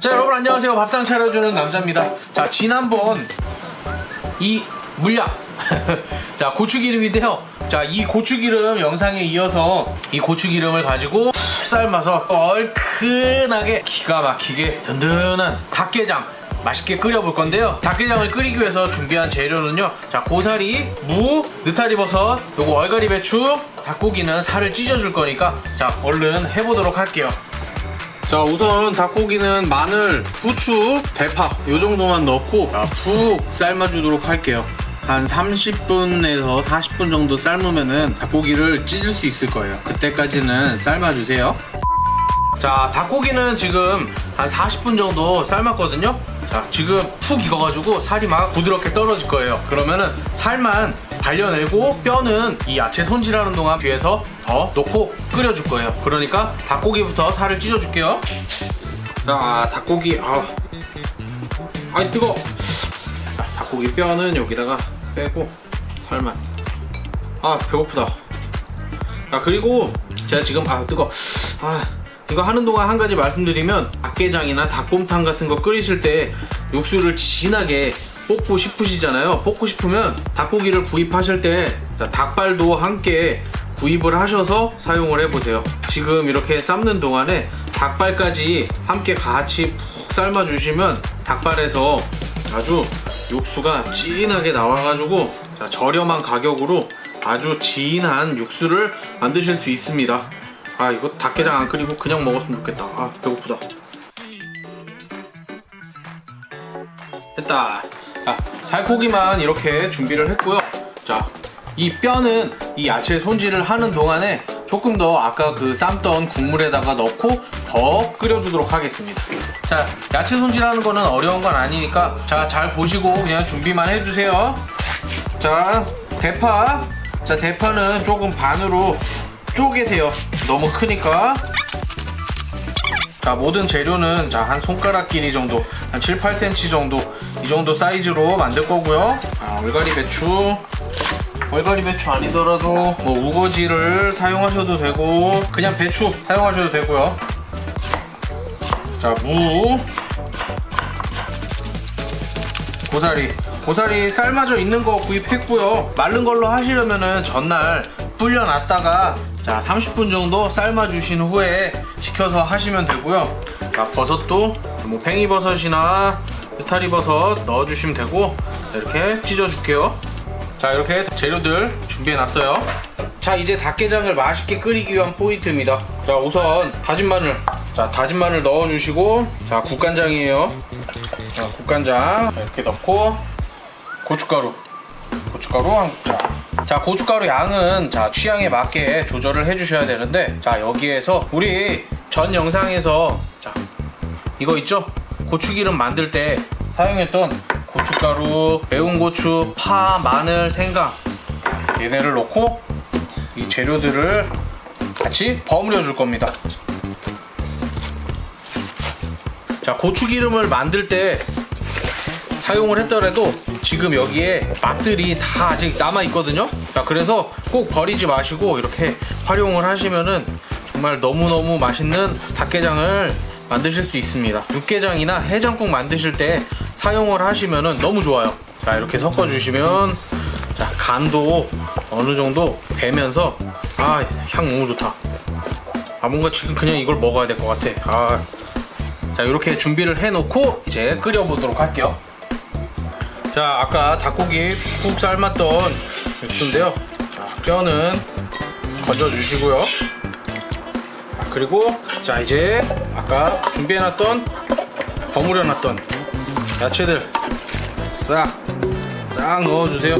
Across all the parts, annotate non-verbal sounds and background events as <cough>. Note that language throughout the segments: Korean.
자 여러분 안녕하세요. 밥상 차려주는 남자입니다. 자 지난번 이 물약. <laughs> 자 고추기름인데요. 자 이 고추기름 영상에 이어서 이 고추기름을 가지고 푹 삶아서 얼큰하게 기가 막히게 든든한 닭게장 맛있게 끓여볼 건데요. 닭게장을 끓이기 위해서 준비한 재료는요. 자 고사리, 무, 느타리 버섯 요거 얼갈이 배추 닭고기는 살을 찢어줄 거니까 자 얼른 해보도록 할게요. 자 우선 닭고기는 마늘, 후추, 대파 요 정도만 넣고 자, 푹 삶아주도록 할게요. 한 30분에서 40분 정도 삶으면은 닭고기를 찢을 수 있을 거예요. 그때까지는 삶아주세요. 자 닭고기는 지금 한 40분 정도 삶았거든요 자 지금 푹 익어가지고 살이 막 부드럽게 떨어질 거예요. 그러면은 살만 발려내고 뼈는 이 야채 손질하는 동안 뒤에서 더 넣고 끓여줄 거예요. 그러니까 닭고기부터 살을 찢어줄게요. 자 닭고기 아 아이 뜨거 자, 닭고기 뼈는 여기다가 빼고 살만. 아 배고프다. 아 그리고 제가 지금 아 뜨거 아 이거 하는 동안 한 가지 말씀드리면 닭게장이나 닭곰탕 같은 거 끓이실 때 육수를 진하게 볶고 싶으시잖아요 볶고 싶으면 닭고기를 구입하실 때 자, 닭발도 함께 구입을 하셔서 사용을 해보세요 지금 이렇게 삶는 동안에 닭발까지 함께 같이 푹 삶아 주시면 닭발에서 아주 육수가 진하게 나와가지고 자, 저렴한 가격으로 아주 진한 육수를 만드실 수 있습니다. 아 이거 닭게장 안 끓이고 그냥 먹었으면 좋겠다. 아 배고프다. 됐다. 자 살코기만 이렇게 준비를 했고요. 자이 뼈는 이 야채 손질을 하는 동안에 조금 더 아까 그 삶던 국물에다가 넣고 더 끓여주도록 하겠습니다. 자 야채 손질하는 거는 어려운 건 아니니까 자 잘 보시고 그냥 준비만 해주세요. 자 대파 자 대파는 조금 반으로 쪼개세요 너무 크니까. 자 모든 재료는 자 한 손가락 길이 정도 한 7, 8cm 정도 이 정도 사이즈로 만들 거고요. 아, 얼갈이 배추. 얼갈이 배추 아니더라도 뭐 우거지를 사용하셔도 되고 그냥 배추 사용하셔도 되고요. 자 무. 고사리. 고사리 삶아져 있는 거 구입했고요. 마른 걸로 하시려면은 전날 불려놨다가 자 30분 정도 삶아 주신 후에 식혀서 하시면 되고요. 자 버섯도 뭐 팽이버섯이나 느타리버섯 넣어 주시면 되고 자, 이렇게 찢어 줄게요. 자 이렇게 재료들 준비해 놨어요. 자 이제 닭게장을 맛있게 끓이기 위한 포인트입니다. 자 우선 다진 마늘. 자 다진 마늘 넣어 주시고 자 국간장이에요. 자, 국간장. 이렇게 넣고 고춧가루. 고춧가루 한 국자 자 고춧가루 양은 자 취향에 맞게 조절을 해주셔야 되는데 자 여기에서 우리 전 영상에서 자 이거 있죠? 고추기름 만들 때 사용했던 고춧가루 매운 고추 파 마늘 생강 얘네를 넣고 이 재료들을 같이 버무려 줄 겁니다. 자 고추기름을 만들 때 사용을 했더라도 지금 여기에 맛들이 다 아직 남아 있거든요? 자 그래서 꼭 버리지 마시고 이렇게 활용을 하시면은 정말 너무너무 맛있는 닭게장을 만드실 수 있습니다. 육개장이나 해장국 만드실 때 사용을 하시면은 너무 좋아요. 자 이렇게 섞어 주시면 자 간도 어느 정도 배면서 아 향 너무 좋다. 아 뭔가 지금 그냥 이걸 먹어야 될 것 같아. 아. 자 이렇게 준비를 해 놓고 이제 끓여 보도록 할게요 자 아까 닭고기 푹 삶았던 육수인데요. 자, 뼈는 건져 주시고요. 자, 그리고 자 이제 아까 준비해놨던 버무려놨던 야채들 싹 싹 넣어주세요.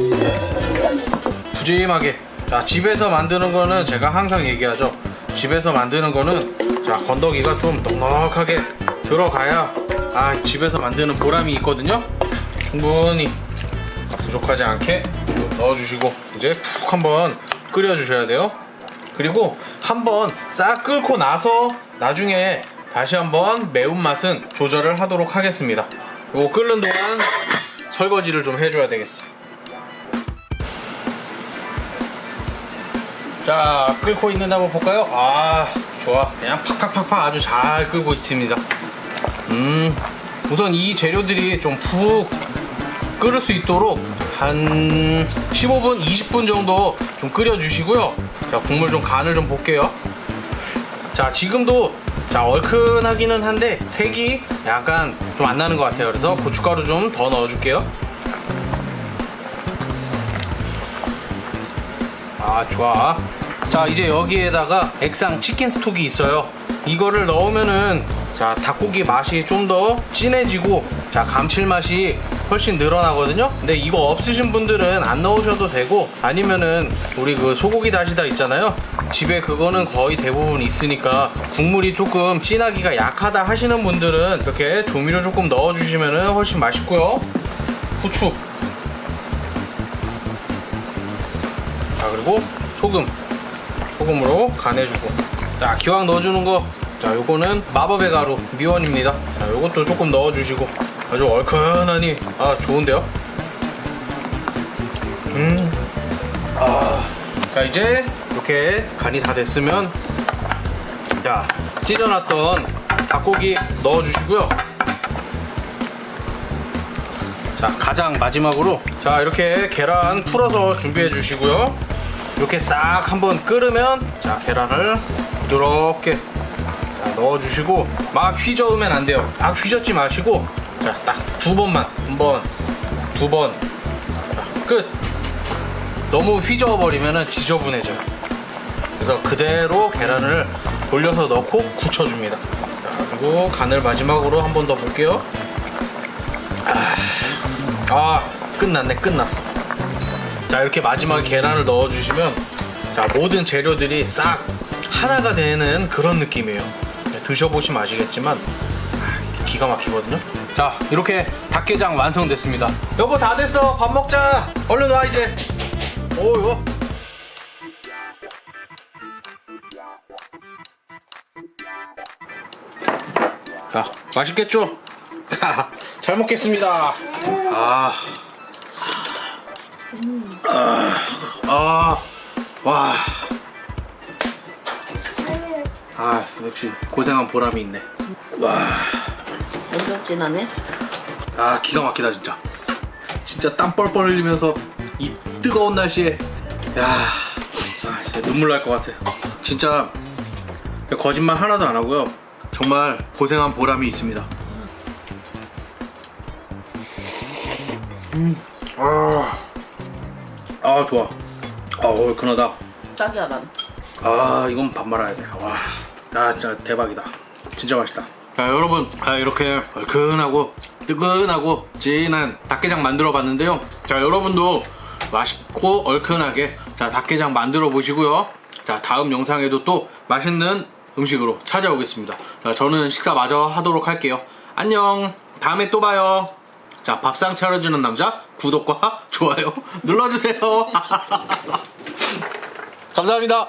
푸짐하게. 자 집에서 만드는 거는 제가 항상 얘기하죠. 집에서 만드는 거는 자 건더기가 좀 넉넉하게 들어가야 아 집에서 만드는 보람이 있거든요 충분히 부족하지 않게 넣어주시고 이제 푹 한번 끓여주셔야 돼요. 그리고 한번 싹 끓고 나서 나중에 다시 한번 매운맛은 조절을 하도록 하겠습니다. 이거 끓는 동안 설거지를 좀 해줘야 되겠어 자 끓고 있는데 한번 볼까요? 아 좋아. 그냥 팍팍팍팍 아주 잘 끓고 있습니다. 음 우선 이 재료들이 좀 푹 끓을 수 있도록 한 15분 20분 정도 좀 끓여 주시고요. 자 국물 좀 간을 좀 볼게요. 자 지금도 자 얼큰하기는 한데 색이 약간 좀 안 나는 것 같아요. 그래서 고춧가루 좀 더 넣어줄게요. 아 좋아. 자 이제 여기에다가 액상 치킨 스톡이 있어요. 이거를 넣으면은 자 닭고기 맛이 좀 더 진해지고 자 감칠맛이 훨씬 늘어나거든요. 근데 이거 없으신 분들은 안 넣으셔도 되고 아니면은 우리 그 소고기 다시다 있잖아요. 집에 그거는 거의 대부분 있으니까 국물이 조금 진하기가 약하다 하시는 분들은 이렇게 조미료 조금 넣어주시면은 훨씬 맛있고요. 후추. 자 그리고 소금. 소금으로 간해주고. 자 기왕 넣어주는 거자 요거는 마법의 가루. 미원입니다. 자 요것도 조금 넣어주시고 아주 얼큰하니 아 좋은데요? 음 아 자 이제 이렇게 간이 다 됐으면 자 찢어놨던 닭고기 넣어주시고요. 자 가장 마지막으로 자 이렇게 계란 풀어서 준비해 주시고요. 이렇게 싹 한번 끓으면 자 계란을 부드럽게 자, 넣어 주시고 막 휘저으면 안 돼요. 막 휘젓지 마시고 자 딱 두 번만 한 번 두번끝. 너무 휘저어 버리면 지저분해져요. 그래서 그대로 계란을 돌려서 넣고 굳혀줍니다. 자, 그리고 간을 마지막으로 한 번 더 볼게요. 아 끝났네 끝났어. 자 이렇게 마지막에 계란을 넣어주시면 자 모든 재료들이 싹 하나가 되는 그런 느낌이에요. 네, 드셔보시면 아시겠지만 아, 기가 막히거든요? 자 이렇게 닭게장 완성됐습니다. 여보 다 됐어. 밥 먹자. 얼른 와 이제. 오 이거 자 맛있겠죠? 잘 먹겠습니다. 아. 아, 와. 아, 역시 고생한 보람이 있네. 와, 엄청 진하네. 아, 기가 막히다, 진짜. 진짜 땀 뻘뻘 흘리면서 이 뜨거운 날씨에, 야, 아, 진짜 눈물 날 것 같아. 진짜 거짓말 하나도 안 하고요. 정말 고생한 보람이 있습니다. 음, 아, 아, 좋아. 아, 얼큰하다. 딱이야 난. 아 이건 밥 말아야 돼. 와, 아 진짜 대박이다. 진짜 맛있다. 자 여러분, 아, 이렇게 얼큰하고 뜨끈하고 진한 닭게장 만들어 봤는데요. 자 여러분도 맛있고 얼큰하게 자 닭게장 만들어 보시고요. 자 다음 영상에도 또 맛있는 음식으로 찾아오겠습니다. 자 저는 식사 마저 하도록 할게요. 안녕. 다음에 또 봐요. 자 밥상 차려주는 남자 구독과 <laughs> 좋아요 눌러주세요. <laughs> 감사합니다.